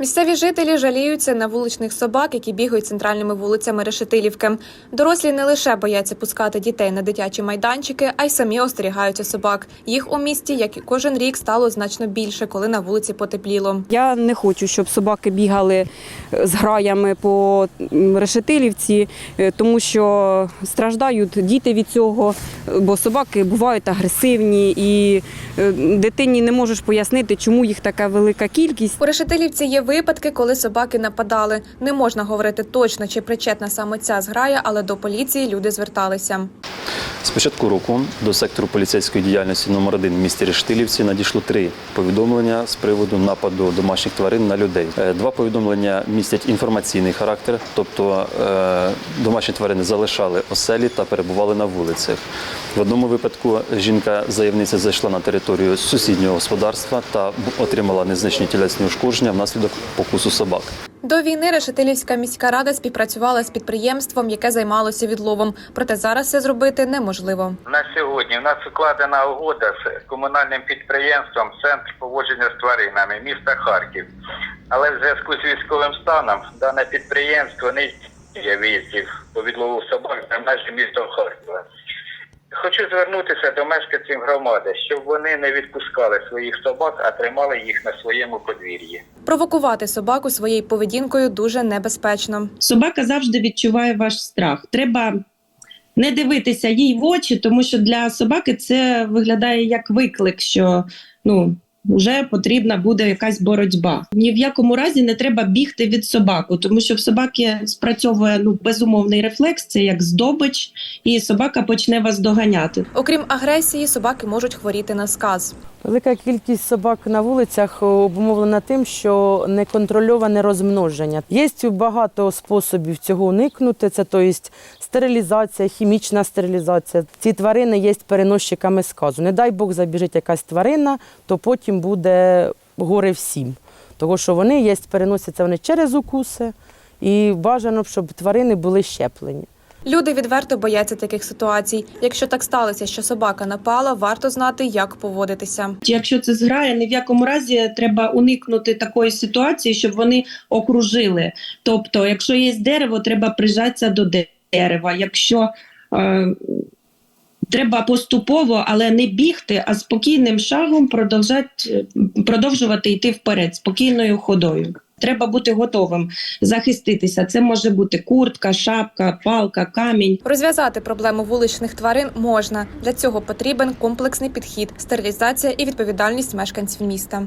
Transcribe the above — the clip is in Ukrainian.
Місцеві жителі жаліються на вуличних собак, які бігають центральними вулицями Решетилівки. Дорослі не лише бояться пускати дітей на дитячі майданчики, а й самі остерігаються собак. Їх у місті, як і кожен рік, стало значно більше, коли на вулиці потепліло. Я не хочу, щоб собаки бігали з граями по решетилівці, е, тому що страждають діти від цього, бо собаки бувають агресивні, і е, дитині не можеш пояснити, чому їх така велика кількість. У Решетилівці є випадки, коли собаки нападали. Не можна говорити точно, чи причетна саме ця зграя, але до поліції люди зверталися. З початку року до сектору поліцейської діяльності номер 1 в місті Рештилівці надійшло три повідомлення з приводу нападу домашніх тварин на людей. Е, Два повідомлення містять інформаційний характер, тобто е, домашні тварини залишали оселі та перебували на вулицях. В одному випадку жінка-заявниця зайшла на територію сусіднього господарства та отримала незначні тілесні ушкодження внаслідок покусу собак. До війни Решетилівська міська рада співпрацювала з підприємством, яке займалося відловом. Проте зараз це зробити неможливо. На сьогодні в нас укладена угода з комунальним підприємством Центр поводження з тваринами міста Харків. Але в зв'язку з військовим станом дане підприємство не здійснює виїздів по відлову собак за межі міста Харкова. Хочу звернутися до мешканців громади, щоб вони не відпускали своїх собак, а тримали їх на своєму подвір'ї. Провокувати собаку своєю поведінкою дуже небезпечно. Собака завжди відчуває ваш страх. Треба не дивитися їй в очі, тому що для собаки це виглядає як виклик, що ну. Вже потрібна буде якась боротьба. Ні в якому разі не треба бігти від собаку, тому що в собаки спрацьовує ну безумовний рефлекс, це як здобич, і собака почне вас доганяти. Окрім агресії, собаки можуть хворіти на сказ. Велика кількість собак на вулицях обумовлена тим, що неконтрольоване розмноження. Є багато способів цього уникнути. Це то есть, стерилізація, хімічна стерилізація. Ці тварини є переносчиками сказу. Не дай Бог забіжить якась тварина, то потім буде горе всім. Тому що вони є, переносяться вони через укуси, і бажано, щоб тварини були щеплені. Люди відверто бояться таких ситуацій. Якщо так сталося, що собака напала, варто знати, як поводитися. Якщо це зграє, ні в якому разі треба уникнути такої ситуації, щоб вони окружили. Тобто, якщо є дерево, треба прижатися до дерева. Якщо е, треба поступово, але не бігти, а спокійним шагом продовжати, продовжувати йти вперед, спокійною ходою. Треба бути готовим захиститися. Це може бути куртка, шапка, палка, камінь. Розв'язати проблему вуличних тварин можна. Для цього потрібен комплексний підхід, стерилізація і відповідальність мешканців міста.